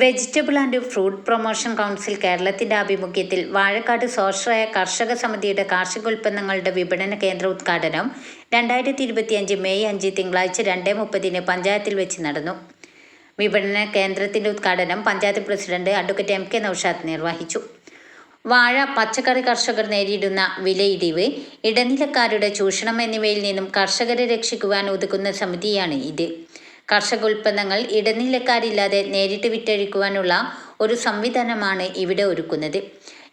Vegetable and fruit promotion council കേരളത്തിന്റെ ആഭിമുഖ്യത്തിൽ വാഴക്കാട് സ്വാശ്രയ കർഷക സമിതിയുടെ കാർഷികോൽപ്പന്നങ്ങളുടെ വിപണന കേന്ദ്ര ഉദ്ഘാടനം രണ്ടായിരത്തി ഇരുപത്തിയഞ്ച് മെയ് അഞ്ച് തിങ്കളാഴ്ച രണ്ട് മുപ്പതിന് പഞ്ചായത്തിൽ വെച്ച് നടന്നു. വിപണന കേന്ദ്രത്തിന്റെ ഉദ്ഘാടനം panchayat president advocate M K Naushad നിർവഹിച്ചു. വാഴ പച്ചക്കറി കർഷകർ നേരിടുന്ന വിലയിടിവ് ഇടനിലക്കാരുടെ ചൂഷണം എന്നിവയിൽ നിന്നും കർഷകരെ രക്ഷിക്കുവാൻ ഒതുക്കുന്ന സമിതിയാണ് ഇത്. കർഷക ഉൽപ്പന്നങ്ങൾ ഇടനിലക്കാരില്ലാതെ നേരിട്ട് വിറ്റഴിക്കുവാനുള്ള ഒരു സംവിധാനമാണ് ഇവിടെ ഒരുക്കുന്നത്.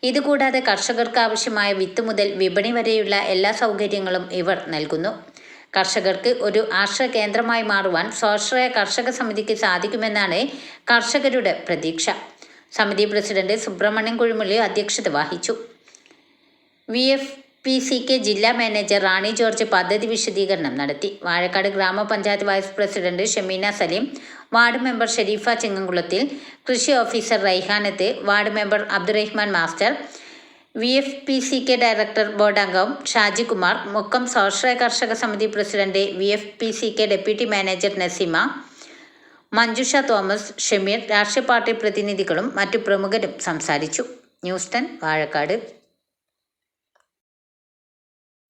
ഇതുകൂടാതെ കർഷകർക്ക് ആവശ്യമായ വിത്ത് മുതൽ വിപണി വരെയുള്ള എല്ലാ സൗകര്യങ്ങളും ഇവർ നൽകുന്നു. കർഷകർക്ക് ഒരു ആശ്രയ കേന്ദ്രമായി മാറുവാൻ സ്വാശ്രയ കർഷക സമിതിക്ക് സാധിക്കുമെന്നാണ് കർഷകരുടെ പ്രതീക്ഷ. സമിതി പ്രസിഡന്റ് സുബ്രഹ്മണ്യൻ കുഴിമുള്ളി അധ്യക്ഷത വഹിച്ചു. V. F. P C K ജില്ലാ മാനേജർ റാണി ജോർജ് പദ്ധതി വിശദീകരണം നടത്തി. വാഴക്കാട് ഗ്രാമപഞ്ചായത്ത് vice president Shameena Saleem ward member Sherifa ചിങ്ങംകുളത്തിൽ കൃഷി officer Raihanath ward member Abdurahman master V F P C K director board അംഗം ഷാജികുമാർ മുക്കം സ്വാശ്രയ കർഷക സമിതി president V F P C K deputy manager Naseema Manjusha Thomas Shameer രാഷ്ട്രീയ party പ്രതിനിധികളും മറ്റു പ്രമുഖരും സംസാരിച്ചു. News ten Vazhakkad.